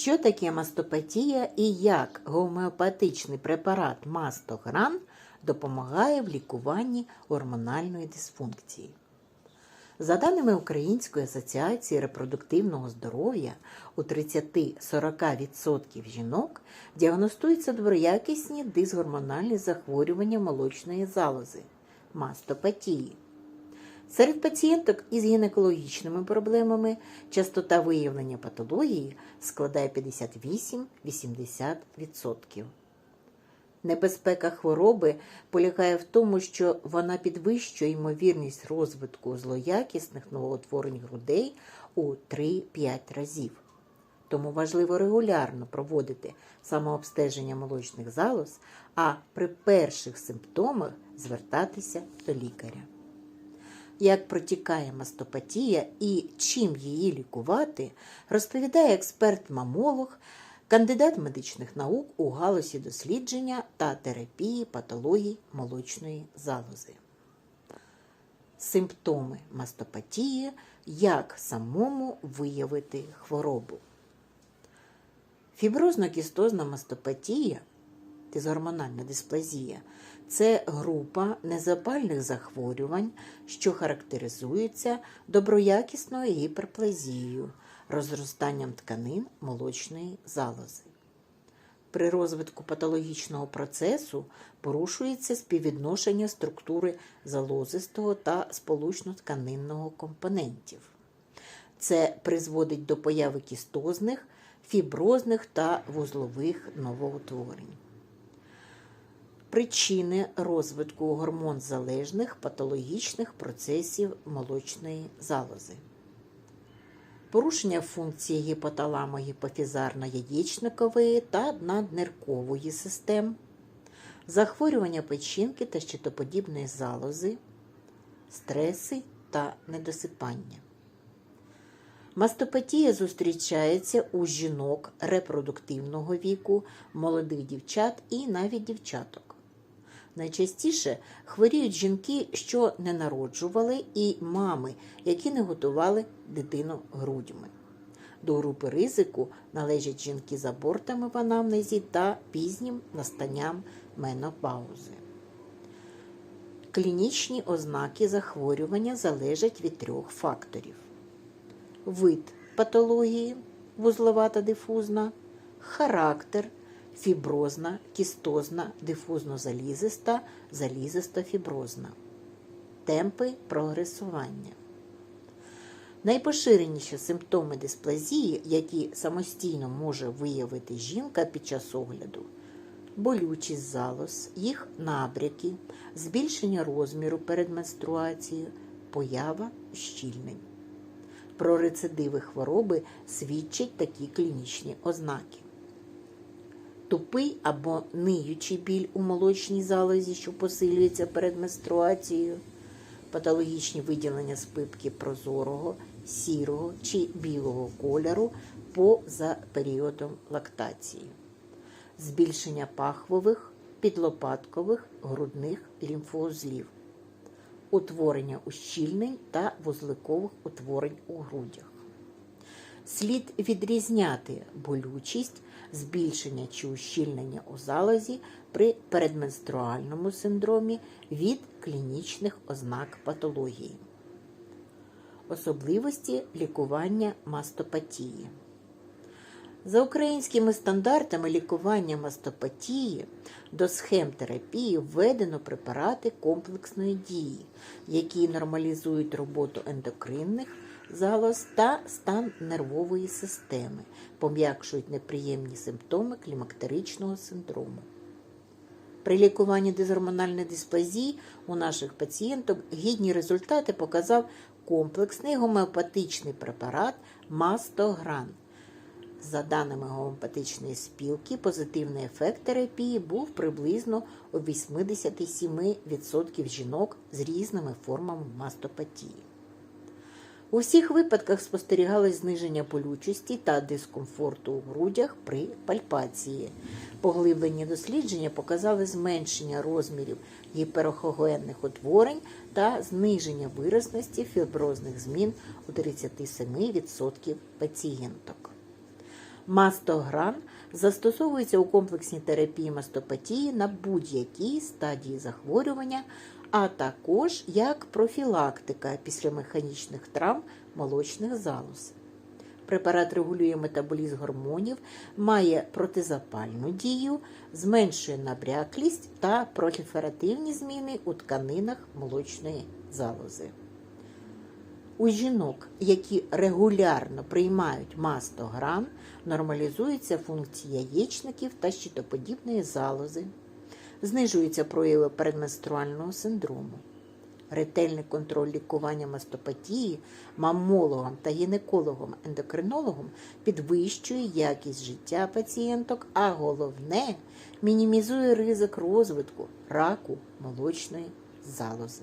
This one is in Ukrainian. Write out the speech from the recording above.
Що таке мастопатія і як гомеопатичний препарат мастогран допомагає в лікуванні гормональної дисфункції? За даними Української асоціації репродуктивного здоров'я, у 30-40% жінок діагностуються доброякісні дисгормональні захворювання молочної залози мастопатії. Серед пацієнток із гінекологічними проблемами частота виявлення патології складає 58-80%. Небезпека хвороби полягає в тому, що вона підвищує ймовірність розвитку злоякісних новоутворень грудей у 3-5 разів. Тому важливо регулярно проводити самообстеження молочних залоз, а при перших симптомах звертатися до лікаря. Як протікає мастопатія і чим її лікувати, розповідає експерт-мамолог, кандидат медичних наук у галузі дослідження та терапії патологій молочної залози. Симптоми мастопатії, як самому виявити хворобу. Фіброзно-кістозна мастопатія, дисгормональна дисплазія це група незапальних захворювань, що характеризуються доброякісною гіперплазією, розростанням тканин молочної залози. При розвитку патологічного процесу порушується співвідношення структури залозистого та сполучно-тканинного компонентів. Це призводить до появи кістозних, фіброзних та вузлових новоутворень. Причини розвитку гормонзалежних патологічних процесів молочної залози. Порушення функції гіпоталамо-гіпофізарно-яєчникової та надниркової систем, захворювання печінки та щитоподібної залози, стреси та недосипання. Мастопатія зустрічається у жінок репродуктивного віку, молодих дівчат і навіть дівчаток. Найчастіше хворіють жінки, що не народжували, і мами, які не готували дитину грудьми. До групи ризику належать жінки з абортами в анамнезі та пізнім настанням менопаузи. Клінічні ознаки захворювання залежать від трьох факторів: вид патології, вузлова та дифузна, характер фіброзна, кістозна, дифузно-залізиста, залізисто-фіброзна. Темпи прогресування. Найпоширеніші симптоми дисплазії, які самостійно може виявити жінка під час огляду, болючість залоз, їх набряки, збільшення розміру перед менструацією, поява щільнень. Про рецидиви хвороби свідчать такі клінічні ознаки тупий або ниючий біль у молочній залозі, що посилюється перед менструацією, патологічні виділення з пипки прозорого, сірого чи білого кольору поза періодом лактації, збільшення пахвових, підлопаткових, грудних лімфоузлів, утворення ущільнень та вузликових утворень у грудях. Слід відрізняти болючість збільшення чи ущільнення у залозі при передменструальному синдромі від клінічних ознак патології. Особливості лікування мастопатії. За українськими стандартами лікування мастопатії до схем терапії введено препарати комплексної дії, які нормалізують роботу ендокринних залоз та стан нервової системи, пом'якшують неприємні симптоми клімактеричного синдрому. При лікуванні дисгормональної дисплазії у наших пацієнток гідні результати показав комплексний гомеопатичний препарат Мастогран. За даними гомеопатичної спілки, позитивний ефект терапії був приблизно у 87% жінок з різними формами мастопатії. У всіх випадках спостерігалось зниження болючості та дискомфорту у грудях при пальпації. Поглиблені дослідження показали зменшення розмірів гіперохогенних утворень та зниження виразності фіброзних змін у 37% пацієнток. Мастогран застосовується у комплексній терапії мастопатії на будь-якій стадії захворювання, а також як профілактика після механічних травм молочних залоз. Препарат регулює метаболізм гормонів, має протизапальну дію, зменшує набряклість та проліферативні зміни у тканинах молочної залози. У жінок, які регулярно приймають мастогран, нормалізується функція яєчників та щитоподібної залози, знижуються прояви передменструального синдрому. Ретельний контроль лікування мастопатії мамологом та гінекологом-ендокринологом підвищує якість життя пацієнток, а головне мінімізує ризик розвитку раку молочної залози.